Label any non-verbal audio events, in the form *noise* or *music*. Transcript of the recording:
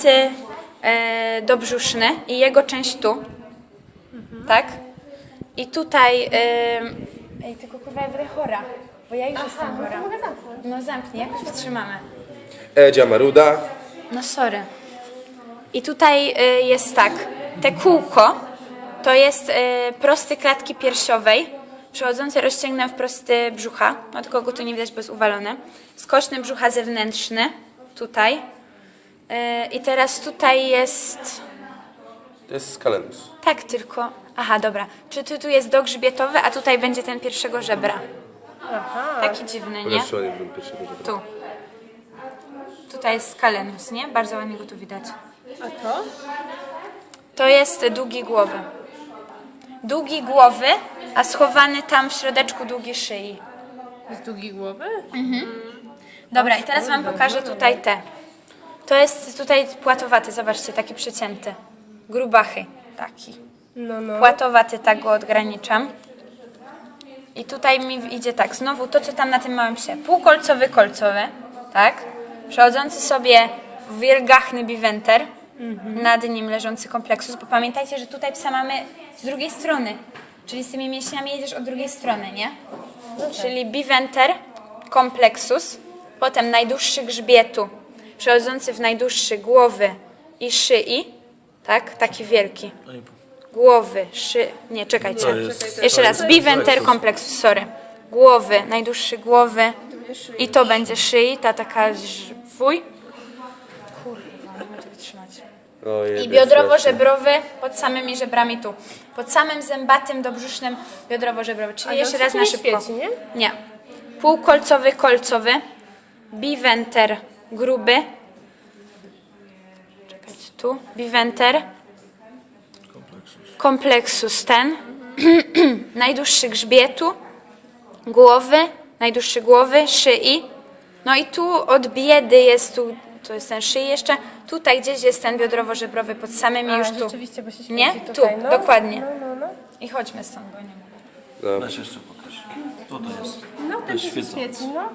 zębaty e, dobrzuszny i jego część tu. Tak? I tutaj... E, ej, tylko kurwa, ja będę chora, bo ja już jestem chora. No zamknij, jakoś wstrzymamy. Edzia Maruda. No sorry. I tutaj y, jest tak, te kółko to jest y, prosty klatki piersiowej, przechodzący rozciągnę w prosty brzucha, no tylko go tu nie widać, bo jest uwalony. Skoczny brzucha zewnętrzny, tutaj. I teraz tutaj jest, To jest skalenus. tak tylko, aha dobra, czy tu, tu jest dogrzbietowy, a tutaj będzie ten pierwszego żebra. Taki dziwny, nie? Brzuchu pierwszego żebra. Tu. Tutaj jest skalenus, nie? Bardzo ładnie go tu widać. A to? To jest długi głowy. Długi głowy, a schowany tam w środeczku długi szyi. Z długiej głowy? Dobra, i teraz wam pokażę tutaj te. To jest tutaj płatowaty, zobaczcie, taki przecięty. Grubachy, taki. No, no. Płatowaty, tak go odgraniczam. I tutaj mi idzie tak, znowu to, co tam na tym małym psie. Półkolcowy, kolcowy, tak? Przechodzący sobie w wielgachny biwenter, nad nim leżący kompleksus, bo pamiętajcie, że tutaj psa mamy z drugiej strony. Czyli z tymi mięśniami jedziesz od drugiej strony, nie? Czyli biwenter, kompleksus, potem najdłuższy grzbietu, przechodzący w najdłuższy głowy i szyi, tak? Taki wielki głowy, szy... Nie, czekajcie. Jeszcze raz. Biventer kompleks, sorry. Głowy, najdłuższy głowy. I to będzie szyi, ta taka ż- wuj. Kurwa, nie mogę I biodrowo-żebrowy pod samymi żebrami tu. Pod samym zębatym, dobrzusznym biodrowo-żebrowy. Czyli jeszcze raz na szybko. nie? Nie. Półkolcowy, kolcowy. Biventer gruby. Czekajcie tu. Biventer. Kompleksus ten. *clears throat* najdłuższy grzbietu. Głowy. Najdłuższy głowy, szyi. No i tu od biedy jest tu, to jest ten szyi jeszcze. Tutaj gdzieś jest ten biodrowo-żebrowy pod samymi A, już tu. rzeczywiście, bo się świeci Nie? tutaj, Tu, no. dokładnie. No, no, no. I chodźmy stąd, bo nie mogę. Weź jeszcze pokaż. Co to jest? No, To ten jest się świecący. świeci, no.